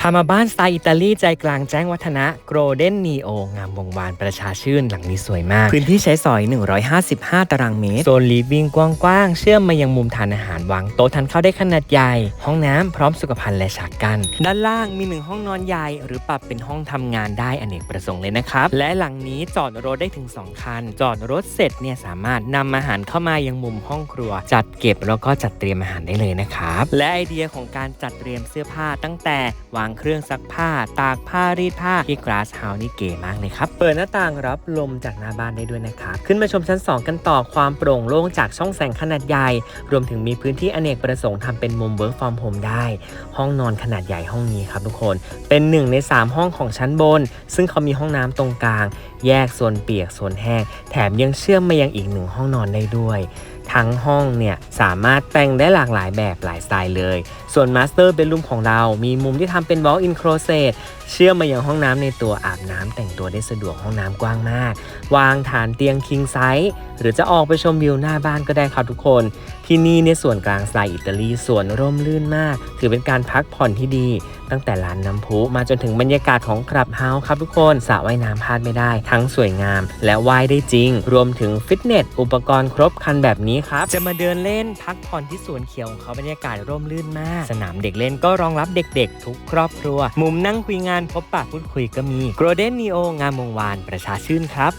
พามาบ้านสไตล์อิตาลีใจกลางแจ้งวัฒนะโกลเด้นนีโองามวงวานประชาชื่นหลังนี้สวยมาก พื้นที่ใช้สอย 155 ตารางเมตร โซนลีฟวิ่งกว้างๆ เชื่อมมายังมุมทานอาหารวางโต๊ะทานข้าวได้ขนาดใหญ่ ห้องน้ำพร้อมสุขภัณฑ์และฉากกัน ด้านล่างมีหนึ่งห้องนอนใหญ่ หรือปรับเป็นห้องทำงานได้อเนกประสงค์เลยนะครับ และหลังนี้จอดรถได้ถึง 2 คัน จอดรถเสร็จเนี่ยสามารถนำอาหารเข้ามายังมุมห้องครัว จัดเก็บแล้วก็จัดเตรียมอาหารได้เลยนะครับและไอเดียของการจัดเตรียมเสื้อผ้าตั้งแต่วางเครื่องซักผ้า ตากผ้ารีดผ้าที่ Glass House นี่เก๋มากเลยครับ เปิดหน้าต่างรับลมจากหน้าบ้านได้ด้วยนะครับ ขึ้นมาชมชั้น 2 กันต่อความโปร่งโล่งจากช่องแสงขนาดใหญ่ รวมถึงมีพื้นที่อเนกประสงค์ทำเป็นมุม Work from Home ได้ ห้องนอนขนาดใหญ่ห้องนี้ครับทุกคน เป็นหนึ่งใน 3 ห้องของชั้นบน ซึ่งเขามีห้องน้ำตรงกลาง แยกโซนเปียกโซนแห้ง แถมยังเชื่อมมายังอีกหนึ่งห้องนอนได้ด้วย ทั้งห้องเนี่ยสามารถแต่งได้หลากหลายแบบหลายสไตล์เลย ส่วนมาสเตอร์เบดรูมของเรา มีมุมที่ทำเป็น walk in closet เชื่อมมายังห้องน้ำในตัวอาบน้ำแต่งตัวได้สะดวกห้องน้ำกว้างมาก วางฐานเตียง king size หรือจะออกไปชมวิวหน้าบ้านก็ได้ครับทุกคน ที่นี่ในส่วนกลางสไตล์อิตาลีสวนร่มรื่นมาก ถือเป็นการพักผ่อนที่ดี ตั้งแต่ลานน้ำพุมาจนถึงบรรยากาศของคลับเฮาส์ครับทุกคนสระว่ายน้ำพลาดไม่ได้ ทั้งสวยงาม และว่ายได้จริง รวมถึงฟิตเนส อุปกรณ์ครบครันแบบนี้ครับ จะมาเดินเล่นพักผ่อนที่สวนเขียวของเขาบรรยากาศร่มรื่นมาก สนามเด็กเล่นก็รองรับเด็กๆ ทุกครอบครัว มุมนั่งคุยงานพบปะพูดคุยก็มี Golden Neo งามวงวานประชาชื่นครับ